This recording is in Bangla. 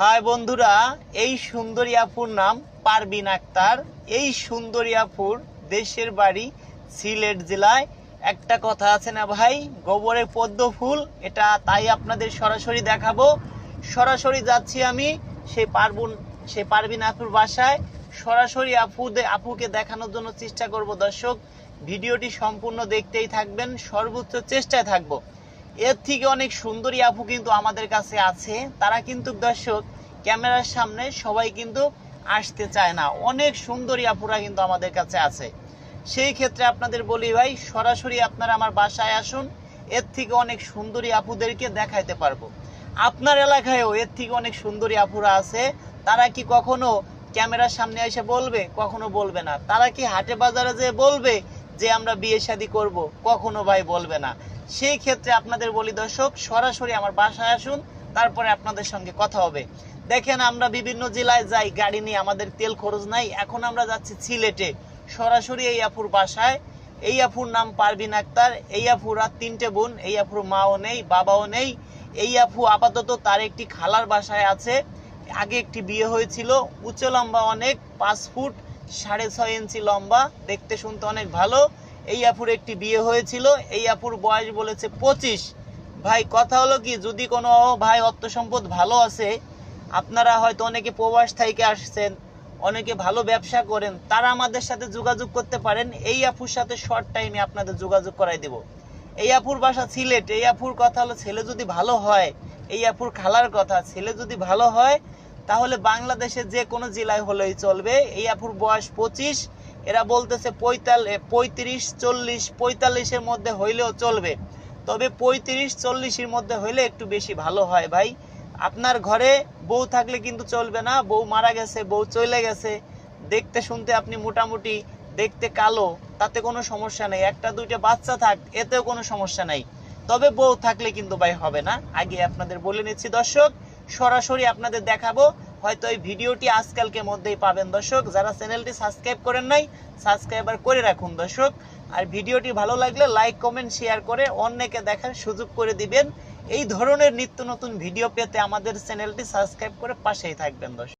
হাই বন্ধুরা, এই সুন্দরী আপুর নাম পারবিন আক্তার। এই সুন্দরী আপুর দেশের বাড়ি সিলেট জেলায়। একটা কথা আছে না ভাই গোবরের পদ্ম ফুল, এটা তাই আপনাদের সরাসরি দেখাবো। সরাসরি যাচ্ছি আমি সেই পারবুন সেই পারবিন আপুর বাসায়। সরাসরি আপু আপুকে দেখানোর জন্য চেষ্টা করব দর্শক। ভিডিওটি সম্পূর্ণ দেখতেই থাকবেন, সর্বোচ্চ চেষ্টায় থাকব। এর থেকে অনেক সুন্দরী আপু কিন্তু আমাদের কাছে আছে। তারা কিন্তু দর্শক, ক্যামেরার সামনে সবাই কিন্তু আসতে চায় না। অনেক সুন্দরী আপুরা কিন্তু আমাদের কাছে আছে। সেই ক্ষেত্রে আপনাদের বলি ভাই, সরাসরি আপনারা আমার বাসায় আসুন, এর থেকে অনেক সুন্দরী আপুদেরকে দেখাইতে পারব। আপনার এলাকায়ও এর থেকে অনেক সুন্দরী আপুরা আছে। তারা কি কখনো ক্যামেরার সামনে এসে বলবে? কখনো বলবে না। তারা কি হাটে বাজারে যে বলবে যে আমরা বিয়ে শাদী করব? কখনো ভাই বলবে না। সেই ক্ষেত্রে আপনাদের বলি দর্শক, সরাসরি আমার বাসায় আসুন, তারপরে আপনাদের সঙ্গে কথা হবে। দেখেন, আমরা বিভিন্ন জেলায় যাই, গাড়ি নিয়ে আমাদের তেল খরচ নাই। এখন আমরা যাচ্ছি সিলেটে। সরাসরি এই আপুর বাসায়। এই আপুর নাম পারবিন আক্তার। এই আপুরা তিনটে বোন এই আপুর মাও নেই, বাবাও নেই। এই আপু আপাতত তার একটি খালার বাসায় আছে। আগে একটি বিয়ে হয়েছিল। উচ্চ লম্বা অনেক, পাঁচ ফুট, সাড়ে ছয় ইঞ্চি লম্বা। দেখতে শুনতে অনেক ভালো। এই আপুর একটি বিয়ে হয়েছিল এই আপুর বয়স বলেছে পঁচিশ। ভাই, কথা হলো কি, যদি কোনো ভাই অর্থ সম্পদ ভালো আছে, আপনারা হয়তো অনেকে প্রবাস থেকে আসছেন, অনেকে ভালো ব্যবসা করেন, তারা আমাদের সাথে যোগাযোগ করতে পারেন এই আপুর সাথে শর্ট টাইমে আপনাদের যোগাযোগ করাই দেব। এই আপুর বাসা সিলেট এই আপুর কথা হলো, ছেলে যদি ভালো হয় এই আপুর খালার কথা, ছেলে যদি ভালো হয়, তাহলে বাংলাদেশের যে কোনো জেলায় হলেই চলবে। এই আপুর বয়স পঁচিশ এরা বলতেছে পঁয়ত্রিশ, চল্লিশ, পঁয়তাল্লিশের মধ্যে হইলেও চলবে। তবে পঁয়ত্রিশ, চল্লিশের মধ্যে হইলে একটু বেশি ভালো হয় ভাই। আপনার ঘরে বউ থাকলে কিন্তু চলবে না। বউ মারা গেছে, বউ চলে গেছে। দেখতে শুনতে আপনি মোটামুটি দেখতে কালো, তাতে কোনো সমস্যা নেই। একটা, দুইটা বাচ্চা থাক, এতেও কোনো সমস্যা নেই। তবে বউ থাকলে কিন্তু ভাই হবে না। আগে আপনাদের বলে নিচ্ছি দর্শক, সরাসরি আপনাদের দেখাবো হয়তো এই ভিডিওটি আজকালকে মধ্যেই পাবেন দর্শক। যারা চ্যানেলটি সাবস্ক্রাইব করেন নাই, সাবস্ক্রাইবার করে রাখুন দর্শক। আর ভিডিওটি ভালো লাগলে লাইক, কমেন্ট, শেয়ার করে অন্যকে দেখার সুযোগ করে দিবেন। এই ধরনের নিত্য নতুন ভিডিও পেতে আমাদের চ্যানেলটি সাবস্ক্রাইব করে পাশেই থাকবেন দর্শক।